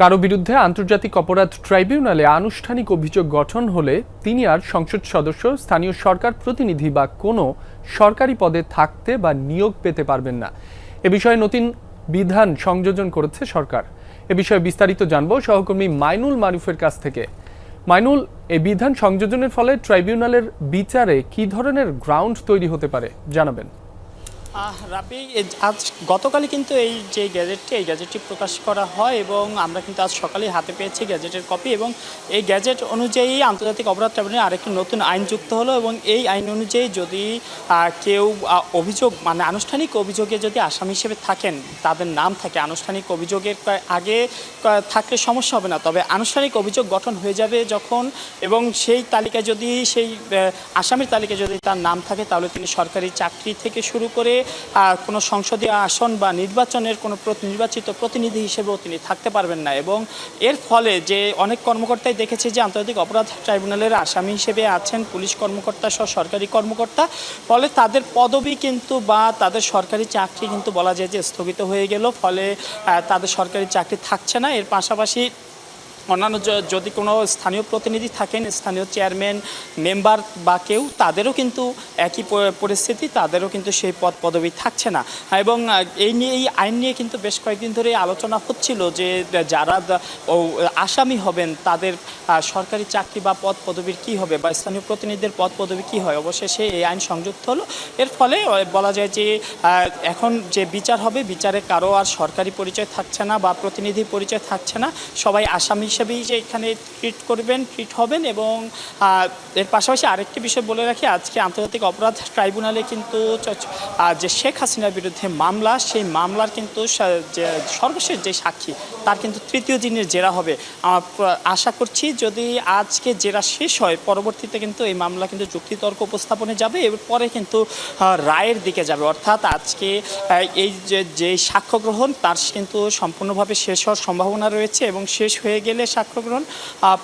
কারও বিরুদ্ধে আন্তর্জাতিক অপরাধ ট্রাইব্যুনালে আনুষ্ঠানিক অভিযোগ গঠন হলে তিনি আর সংসদ সদস্য, স্থানীয় সরকার প্রতিনিধি বা কোনো সরকারি পদে থাকতে বা নিয়োগ পেতে পারবেন না। এ বিষয়ে নতুন বিধান সংযোজন করেছে সরকার। এ বিষয়ে বিস্তারিত জানব সহকর্মী মাইনুল মারুফের কাছ থেকে। মাইনুল, এ বিধান সংযোজনের ফলে ট্রাইব্যুনালের বিচারে কি ধরনের গ্রাউন্ড তৈরি হতে পারে? জানাবেন। রাবি আজ গতকালই কিন্তু এই যে গ্যাজেটটি, এই গ্যাজেটটি প্রকাশ করা হয় এবং আমরা কিন্তু আজ সকালে হাতে পেয়েছি গ্যাজেটের কপি এবং এই গ্যাজেট অনুযায়ী আন্তর্জাতিক অপরাধ ট্রাইব্যুনালে আরেকটি নতুন আইন যুক্ত হলো এবং এই আইন অনুযায়ী যদি কেউ অভিযোগ মানে আনুষ্ঠানিক অভিযোগে যদি আসামি হিসেবে থাকেন, তাদের নাম থাকে, আনুষ্ঠানিক অভিযোগের আগে থাকলে সমস্যা হবে না, তবে আনুষ্ঠানিক অভিযোগ গঠন হয়ে যাবে যখন এবং সেই তালিকায় যদি সেই আসামির তালিকায় যদি তার নাম থাকে, তাহলে তিনি সরকারি চাকরি থেকে শুরু করে কোনো সংসদীয় আসন বা নির্বাচনের কোনো নির্বাচিত প্রতিনিধি হিসেবেও তিনি থাকতে পারবেন না। এবং এর ফলে যে অনেক কর্মকর্তাই দেখেছে যে আন্তর্জাতিক অপরাধ ট্রাইব্যুনালের আসামি হিসেবে আছেন পুলিশ কর্মকর্তা সহ সরকারি কর্মকর্তা, ফলে তাদের পদবি কিন্তু বা তাদের সরকারি চাকরি কিন্তু বলা যায় যে স্থগিত হয়ে গেল, ফলে তাদের সরকারি চাকরি থাকছে না। এর পাশাপাশি অন্যান্য যদি কোনো স্থানীয় প্রতিনিধি থাকেন, স্থানীয় চেয়ারম্যান মেম্বার বা কেউ, তাদেরও কিন্তু একই পরিস্থিতি, তাদেরও কিন্তু সেই পদ পদবি থাকছে না। এবং এই নিয়ে, এই আইন নিয়ে কিন্তু বেশ কয়েকদিন ধরে আলোচনা হচ্ছিল যে যারা আসামি হবেন, তাদের সরকারি চাকরি বা পদ পদবীর কী হবে বা স্থানীয় প্রতিনিধিদের পদ পদবি কী হয়? অবশেষে এই আইন সংযুক্ত হলো। এর ফলে বলা যায় যে এখন যে বিচার হবে, বিচারে কারও আর সরকারি পরিচয় থাকছে না বা প্রতিনিধি পরিচয় থাকছে না। সবাই আসামি হিসেবেই যে এখানে ট্রিট করবেন ট্রিট হবেন এবং এর পাশাপাশি আরেকটি বিষয় বলে রাখি, আজকে আন্তর্জাতিক অপরাধ ট্রাইব্যুনালে কিন্তু যে শেখ হাসিনার বিরুদ্ধে মামলা, সেই মামলার কিন্তু সর্বশেষ যে সাক্ষী, তার কিন্তু তৃতীয় দিনের জেরা হবে। আশা করছি যদি আজকে জেরা শেষ হয়, পরবর্তীতে কিন্তু এই মামলা কিন্তু যুক্তিতর্ক উপস্থাপনে যাবে এর পরে কিন্তু রায়ের দিকে যাবে। অর্থাৎ আজকে এই যে সাক্ষ্য গ্রহণ, তার কিন্তু সম্পূর্ণভাবে শেষ হওয়ার সম্ভাবনা রয়েছে এবং শেষ হয়ে গেলে সাক্ষ্য গ্রহণ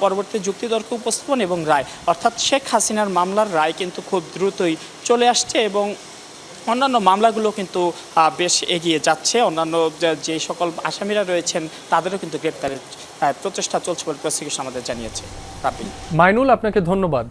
পরবর্তী যুক্তিতর্ক উপস্থাপন এবং রায়। অর্থাৎ শেখ হাসিনার মামলার রায় কিন্তু খুব দ্রুতই চলে আসছে এবং অন্যান্য মামলাগুলো কিন্তু বেশ এগিয়ে যাচ্ছে। অন্যান্য যে সকল আসামিরা রয়েছেন, তাদেরও কিন্তু গ্রেপ্তারের প্রচেষ্টা চলছে বলে প্রসিকিউশন আমাদের জানিয়েছে। মাইনুল, আপনাকে ধন্যবাদ।